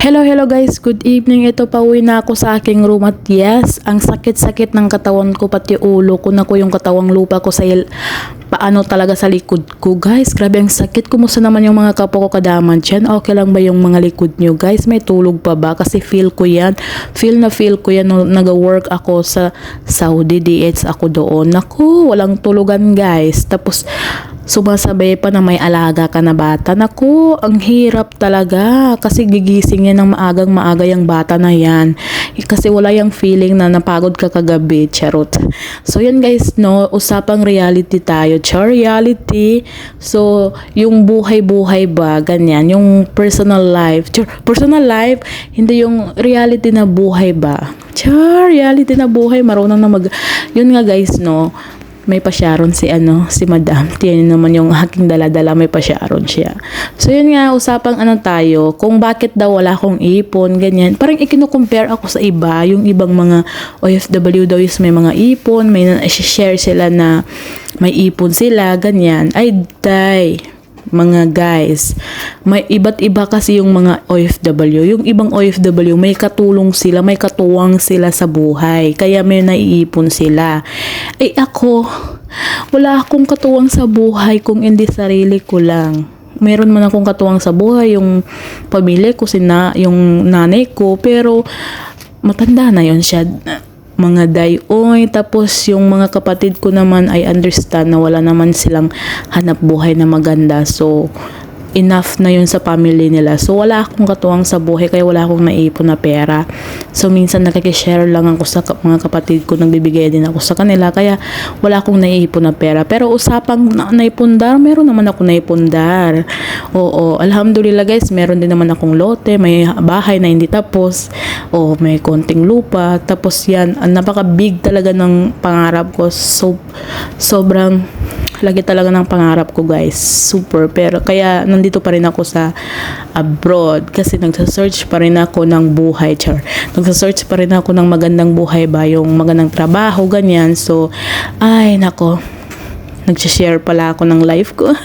Hello, hello guys. Good evening. Ito pauwi na ako sa aking room at yes, ang sakit-sakit ng katawan ko pati ulo ko na ko yung katawang lupa ko sa paano talaga sa likod ko. Guys, grabe ang sakit. Kumusta naman yung mga kapo ko kadaman dyan? Okay lang ba yung mga likod nyo? Guys, may tulog pa ba? Kasi feel ko yan. Feel na feel ko yan nung nag-work ako sa Saudi DH ako doon. Naku, walang tulugan guys. Tapos, sumasabay pa na may alaga ka na bata. Naku, ang hirap talaga kasi gigising yan ng maagang maaga yung bata na yan. Kasi wala yung feeling na napagod ka kagabi, charot. So yan guys, no, usapang reality tayo. Char reality. So, yung buhay-buhay ba, ganyan, yung personal life. Char, personal life, hindi yung reality na buhay ba. Char, reality na buhay, marunong na mag... Yun nga guys, no, may pasyaron si ano, si Madam. Tiyan naman yung aking dala-dala, may pasyaron siya. So yun nga, usapang ano tayo, kung bakit daw wala akong ipon, ganyan. Parang ikinukompare ako sa iba, yung ibang mga OFW daw is may mga ipon, may share sila na may ipon sila, ganyan. Ay, day mga guys, may iba't iba kasi yung mga OFW. Yung ibang OFW, may katulong sila, may katuwang sila sa buhay. Kaya may naiipon sila. Eh ako, wala akong katuwang sa buhay kung hindi sarili ko lang. Meron man akong katuwang sa buhay, yung pamilya ko, sina, yung nanay ko, pero matanda na yon siya mga dayoy. Tapos yung mga kapatid ko naman ay understand na wala naman silang hanap buhay na maganda. So enough na yun sa family nila. So wala akong katuwang sa buhay kaya wala akong naipon na pera. So minsan nakikishare lang ako sa mga kapatid ko nagbibigay din ako sa kanila kaya wala akong naipon na pera. Pero usapang na- naipundar meron naman ako naipundar. Oo alhamdulillah guys meron din naman akong lote may bahay na hindi tapos. O may konting lupa tapos yan napaka big talaga ng pangarap ko. So sobrang lagi talaga ng pangarap ko guys. Super. Pero kaya nandito pa rin ako sa abroad kasi nagsa-search pa rin ako ng buhay. Char. Nagsa-search pa rin ako ng magandang buhay ba? Yung magandang trabaho ganyan. So ay nako. Nag-share pala ako ng life ko.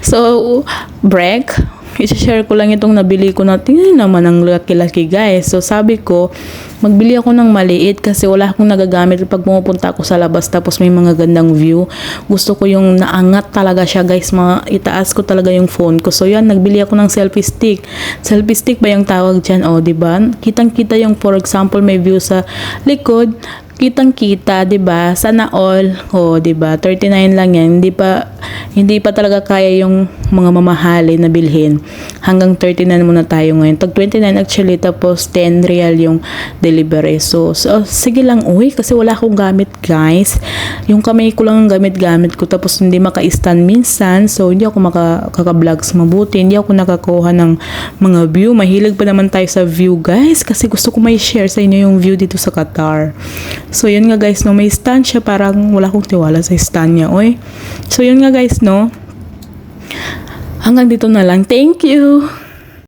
So break i-share ko lang itong nabili ko na tingnan naman ang laki-laki guys. So sabi ko, magbili ako ng maliit kasi wala akong nagagamit pag pumupunta ako sa labas tapos may mga gandang view. Gusto ko yung naangat talaga siya guys, mga itaas ko talaga yung phone ko. So yan, nagbili ako ng selfie stick. Selfie stick ba yung tawag dyan? O, di ba? Kitang-kita yung for example may view sa likod, kitang-kita, 'di ba? Sana all. Oh, 'di ba? 39 lang 'yan. Hindi pa hindi pa talaga kaya yung mga mamahalin na bilhin. Hanggang 39 muna tayo ngayon. Tag 29 actually tapos 10 real yung delivery. So, so sige lang uy kasi wala akong gamit, guys. Yung kamay ko lang ang gamit-gamit ko tapos hindi maka-stand minsan. So, hindi ako makaka-vlogs mabuti. Hindi ako nakakuha ng mga view. Mahilig pa naman tayo sa view, guys. Kasi gusto ko may share sa inyo yung view dito sa Qatar. So, yun nga guys, no, may stand siya. Parang wala akong tiwala sa stand niya, oy. So, yun nga guys, no. Hanggang dito na lang. Thank you!